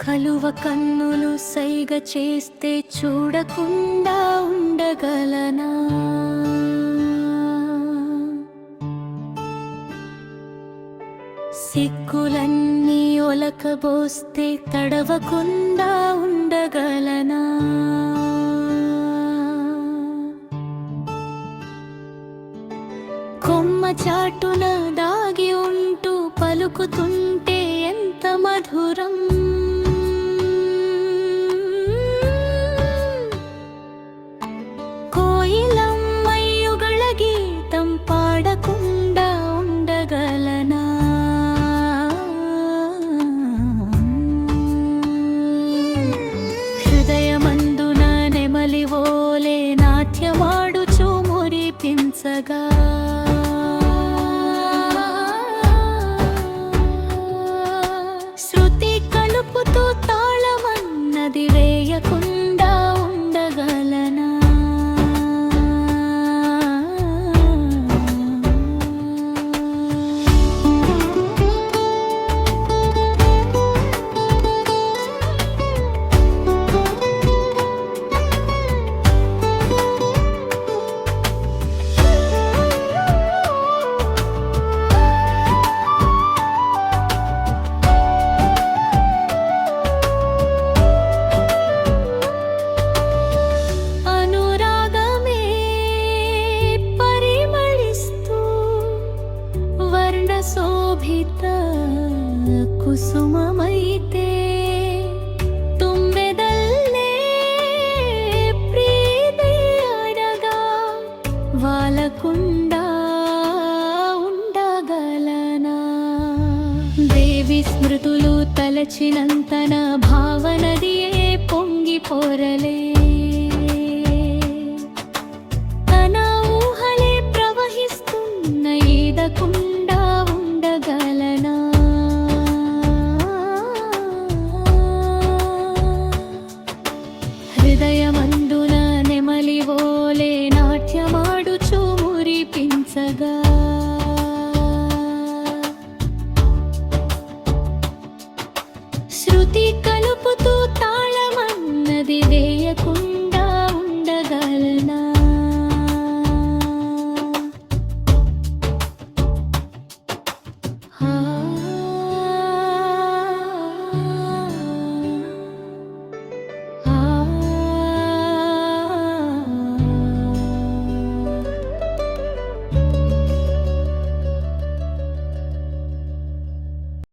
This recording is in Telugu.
కలువ కన్నులు సైగ చేస్తే చూడకుండా ఉండగలనా? సిక్కులన్నీ ఒలకబోస్తే తడవకుండా ఉండగలనా? కొమ్మ చాటున దాగి ఉంటూ పలుకుతుంటే ఎంత మధురం? మురిపించగా శృతి కుసుమమైతే తుమ్మెదల్లే ప్రీతియనగా వాలకుండా ఉండగలనా? దేవి స్మృతులు తలచినంతన భావనదియే పొంగి పొరలే హృదయమందున నెమలివోలే నాట్యమాడుచు మురిపించగా. శృతి కలుపుతూ తాళమన్నది వేయకుండా ఉండగలనా? ఆ